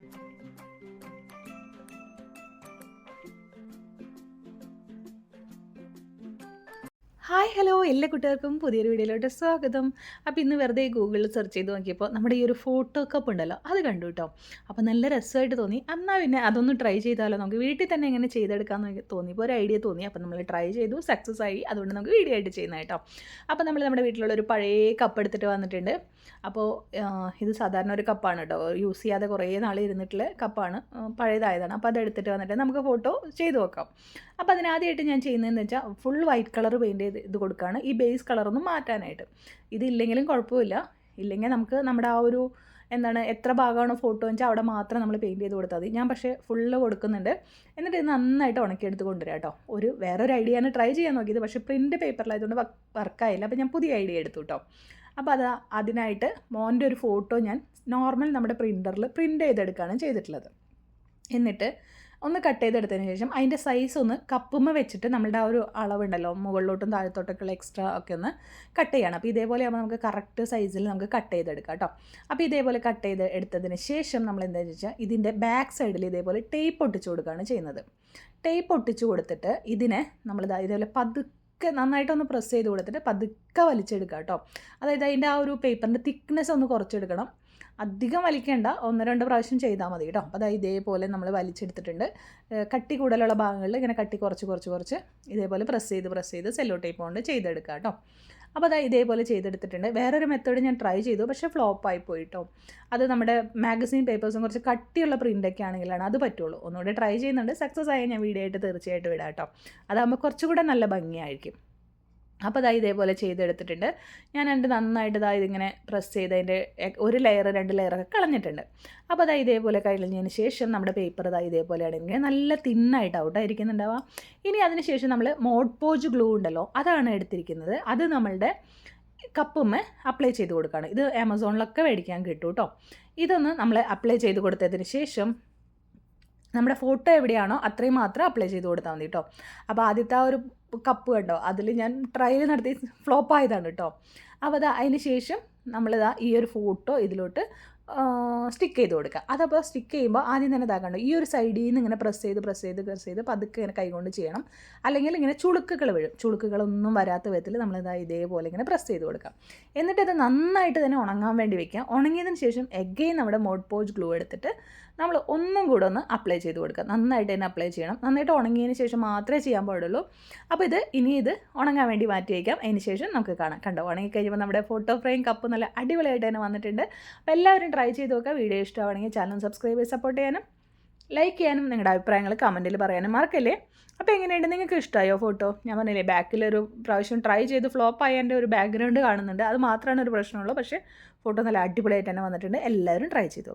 Música hi hello എല്ലാ കുട്ടികൾക്കും പുതിയൊരു വീഡിയോയിലോട്ട് സ്വാഗതം. അപ്പോൾ ഇന്ന് വെറുതെ ഗൂഗിളിൽ സെർച്ച് ചെയ്ത് നോക്കിയപ്പോൾ നമ്മുടെ ഈ ഒരു ഫോട്ടോ കപ്പ് ഉണ്ടല്ലോ അത് കണ്ടു കേട്ടോ. അപ്പോൾ നല്ല രസമായിട്ട് തോന്നി. എന്നാൽ പിന്നെ അതൊന്ന് ട്രൈ ചെയ്താലോ? നമുക്ക് വീട്ടിൽ തന്നെ എങ്ങനെ ചെയ്തെടുക്കാമെന്ന് തോന്നി. ഇപ്പോൾ ഒരു ഐഡിയ തോന്നി. അപ്പോൾ നമ്മൾ ട്രൈ ചെയ്തു. സക്സസ് ആയി. അതുകൊണ്ട് നമുക്ക് വീഡിയോ ആയിട്ട് ചെയ്യുന്ന കേട്ടോ. അപ്പോൾ നമ്മൾ നമ്മുടെ വീട്ടിലുള്ള ഒരു പഴയ കപ്പ് എടുത്തിട്ട് വന്നിട്ടുണ്ട്. അപ്പോൾ ഇത് സാധാരണ ഒരു കപ്പാണ് കേട്ടോ. യൂസ് ചെയ്യാതെ കുറേ നാൾ ഇരുന്നിട്ടുള്ള കപ്പാണ് പഴയതായതാണ്. അപ്പോൾ അത് എടുത്തിട്ട് വന്നിട്ട് നമുക്ക് ഫോട്ടോ ചെയ്തു നോക്കാം. അപ്പോൾ അതിനാദ്യമായിട്ട് ഞാൻ ചെയ്യുന്നതെന്ന് വെച്ചാൽ ഫുൾ വൈറ്റ് കളർ പെയിന്റ് ചെയ്ത് ഇത് കൊടുക്കുകയാണ് ഈ ബേസ് കളറൊന്നും മാറ്റാനായിട്ട്. ഇതില്ലെങ്കിലും കുഴപ്പമില്ല. ഇല്ലെങ്കിൽ നമുക്ക് നമ്മുടെ ആ ഒരു എന്താണ് എത്ര ഭാഗമാണ് ഫോട്ടോ വെച്ചാൽ അവിടെ മാത്രം നമ്മൾ പെയിന്റ് ചെയ്ത് കൊടുത്താൽ മതി. ഞാൻ പക്ഷേ ഫുള്ള് കൊടുക്കുന്നുണ്ട്. എന്നിട്ട് ഇത് നന്നായിട്ട് ഉണക്കിയെടുത്ത് കൊണ്ടുവരാം കേട്ടോ. ഒരു വേറൊരു ഐഡിയ ആണ് ട്രൈ ചെയ്യാൻ നോക്കിയത്. പക്ഷേ പ്രിന്റ് പേപ്പറിലായതുകൊണ്ട് വർക്കായില്ല അപ്പോൾ ഞാൻ പുതിയ ഐഡിയ എടുത്തു കേട്ടോ. അപ്പോൾ അത് അതിനായിട്ട് മോന്റെ ഒരു ഫോട്ടോ ഞാൻ നോർമൽ നമ്മുടെ പ്രിന്ററിൽ പ്രിന്റ് ചെയ്തെടുക്കുകയാണ് ചെയ്തിട്ടുള്ളത്. എന്നിട്ട് ഒന്ന് കട്ട് ചെയ്തെടുത്തതിന് ശേഷം അതിന്റെ സൈസ് ഒന്ന് കപ്പുമ്മ വെച്ചിട്ട് നമ്മളുടെ ആ ഒരു അളവുണ്ടല്ലോ മുകളിലോട്ടും താഴത്തോട്ടൊക്കെയുള്ള എക്സ്ട്രാ ഒക്കെ ഒന്ന് കട്ട് ചെയ്യണം. അപ്പോൾ ഇതേപോലെ ആകുമ്പോൾ നമുക്ക് കറക്റ്റ് സൈസിൽ നമുക്ക് കട്ട് ചെയ്തെടുക്കാം കേട്ടോ. അപ്പോൾ ഇതേപോലെ കട്ട് ചെയ്ത് എടുത്തതിന് ശേഷം നമ്മൾ എന്താണെന്ന് വെച്ചാൽ ഇതിന്റെ ബാക്ക് സൈഡിൽ ഇതേപോലെ ടേപ്പ് ഒട്ടിച്ചു കൊടുക്കുകയാണ് ചെയ്യുന്നത്. ടേപ്പ് ഒട്ടിച്ചു കൊടുത്തിട്ട് ഇതിനെ നമ്മൾ ഇതേപോലെ പതുക്കെ നന്നായിട്ടൊന്ന് പ്രസ് ചെയ്ത് കൊടുത്തിട്ട് പതുക്കെ വലിച്ചെടുക്കുക കേട്ടോ. അതായത് അതിന്റെ ആ ഒരു പേപ്പറിന്റെ തിക്നെസ് ഒന്ന് കുറച്ചെടുക്കണം. അധികം വലിക്കേണ്ട ഒന്ന് രണ്ട് പ്രാവശ്യം ചെയ്താൽ മതി കേട്ടോ. അപ്പോൾ അതായത് ഇതേപോലെ നമ്മൾ വലിച്ചെടുത്തിട്ടുണ്ട്. കട്ടി കൂടുതലുള്ള ഭാഗങ്ങളിൽ ഇങ്ങനെ കട്ടി കുറച്ച് കുറച്ച് കുറച്ച് ഇതേപോലെ പ്രസ് ചെയ്ത് പ്രസ് ചെയ്ത് സെല്ലോ ടേപ്പ് കൊണ്ട് ചെയ്തെടുക്കുക കേട്ടോ. അപ്പോൾ അതായത് ഇതേപോലെ ചെയ്തെടുത്തിട്ടുണ്ട്. വേറൊരു മെത്തേഡ് ഞാൻ ട്രൈ ചെയ്തു പക്ഷേ ഫ്ലോപ്പായി പോയിട്ടോ അത് നമ്മുടെ മാഗസീൻ പേപ്പേഴ്സും കുറച്ച് കട്ടിയുള്ള പ്രിന്റൊക്കെ ആണെങ്കിലാണ് അത് പറ്റുള്ളൂ. ഒന്നുകൂടെ ട്രൈ ചെയ്യുന്നുണ്ട്. സക്സസ് ആയാൽ ഞാൻ വീഡിയോ ആയിട്ട് തീർച്ചയായിട്ടും വിടാം കേട്ടോ. അതാകുമ്പോൾ കുറച്ചുകൂടെ നല്ല ഭംഗിയായിരിക്കും. അപ്പോൾ അതായത് ഇതേപോലെ ചെയ്തെടുത്തിട്ടുണ്ട്. ഞാൻ രണ്ട് നന്നായിട്ട് ഇതാ ഇതിങ്ങനെ പ്രസ് ചെയ്ത് അതിന്റെ ഒരു ലെയർ രണ്ട് ലെയറൊക്കെ കളഞ്ഞിട്ടുണ്ട്. അപ്പോൾ അതായത് ഇതേപോലെ കഴിഞ്ഞതിന് ശേഷം നമ്മുടെ പേപ്പർ ഇതാ ഇതേപോലെയാണ് ഇങ്ങനെ നല്ല തിന്നായിട്ട് ഔട്ടായിരിക്കുന്നുണ്ടാവുക ഇനി അതിന് ശേഷം നമ്മൾ മോഡ് പോജ് ഗ്ലൂ ഉണ്ടല്ലോ അതാണ് എടുത്തിരിക്കുന്നത്. അത് നമ്മളുടെ കപ്പുമ്മ അപ്ലൈ ചെയ്ത് കൊടുക്കുകയാണ്. ഇത് ആമസോണിലൊക്കെ മേടിക്കാൻ കിട്ടും കേട്ടോ ഇതൊന്ന് നമ്മൾ അപ്ലൈ ചെയ്ത് കൊടുത്തതിന് ശേഷം നമ്മുടെ ഫോട്ടോ എവിടെയാണോ അത്രയും മാത്രം അപ്ലൈ ചെയ്ത് കൊടുത്താൽ മതി കേട്ടോ അപ്പോൾ ആദ്യത്തെ ആ ഒരു കപ്പ് കണ്ടോ? അതിൽ ഞാൻ ട്രയൽ നടത്തി ഫ്ലോപ്പ് ആയതാണ് കേട്ടോ അപ്പോൾ അതാ അതിന് ശേഷം നമ്മളിതാ ഈ ഒരു ഫോട്ടോ ഇതിലോട്ട് സ്റ്റിക്ക് ചെയ്ത് കൊടുക്കുക. അതപ്പോൾ സ്റ്റിക്ക് ചെയ്യുമ്പോൾ ആദ്യം തന്നെ ഇതാക്കണ്ട ഈ ഒരു സൈഡിൽ നിന്ന് ഇങ്ങനെ പ്രസ് ചെയ്ത് പ്രസ് ചെയ്ത് പ്രസ് ചെയ്ത് പതുക്കെ ഇങ്ങനെ കൈകൊണ്ട് ചെയ്യണം. അല്ലെങ്കിൽ ഇങ്ങനെ ചുളുക്കുകൾ വീഴും. ചുളുക്കുകളൊന്നും വരാത്ത വിധത്തിൽ നമ്മളിതാ ഇതേപോലെ ഇങ്ങനെ പ്രസ് ചെയ്ത് കൊടുക്കാം എന്നിട്ട് ഇത് നന്നായിട്ട് തന്നെ ഉണങ്ങാൻ വേണ്ടി വെക്കുക. ഉണങ്ങിയതിന് ശേഷം എഗെയിൻ നമ്മുടെ മോഡ് പോജ് ഗ്ലൂ എടുത്തിട്ട് നമ്മൾ ഒന്നും കൂടെ ഒന്ന് അപ്ലൈ ചെയ്ത് കൊടുക്കുക. നന്നായിട്ട് തന്നെ അപ്ലൈ ചെയ്യണം. നന്നായിട്ട് ഉണങ്ങിയതിന് ശേഷം മാത്രമേ ചെയ്യാൻ പാടുള്ളൂ. അപ്പോൾ ഇത് ഇനി ഇത് ഉണങ്ങാൻ വേണ്ടി മാറ്റി വയ്ക്കാം അതിന് ശേഷം നമുക്ക് കാണാം. കണ്ടോ? ഉണങ്ങി കഴിയുമ്പോൾ നമ്മുടെ ഫോട്ടോ ഫ്രെയിം കപ്പ് നല്ല അടിപൊളിയായിട്ട് തന്നെ വന്നിട്ടുണ്ട്. അപ്പോൾ എല്ലാവരും ട്രൈ ചെയ്ത് നോക്കുക. വീഡിയോ ഇഷ്ടമാണെങ്കിൽ ചാനൽ സബ്സ്ക്രൈബ് ചെയ്ത് സപ്പോർട്ട് ചെയ്യാനും ലൈക്ക് ചെയ്യാനും നിങ്ങളുടെ അഭിപ്രായങ്ങൾ കമന്റിൽ പറയാനും മറക്കല്ലേ? അപ്പോൾ എങ്ങനെയുണ്ട്? നിങ്ങൾക്ക് ഇഷ്ടമായോ ഫോട്ടോ ഞാൻ പറഞ്ഞില്ലേ ബാക്കിൽ ഒരു പ്രാവശ്യം ട്രൈ ചെയ്ത് ഫ്ലോപ്പ് ആയതിന്റെ ഒരു ബാക്ക്ഗ്രൗണ്ട് കാണുന്നുണ്ട്. അത് മാത്രമാണ് ഒരു പ്രശ്നമുള്ളൂ. പക്ഷേ ഫോട്ടോ നല്ല അടിപൊളിയായിട്ട് തന്നെ വന്നിട്ടുണ്ട്. എല്ലാവരും ട്രൈ ചെയ്തു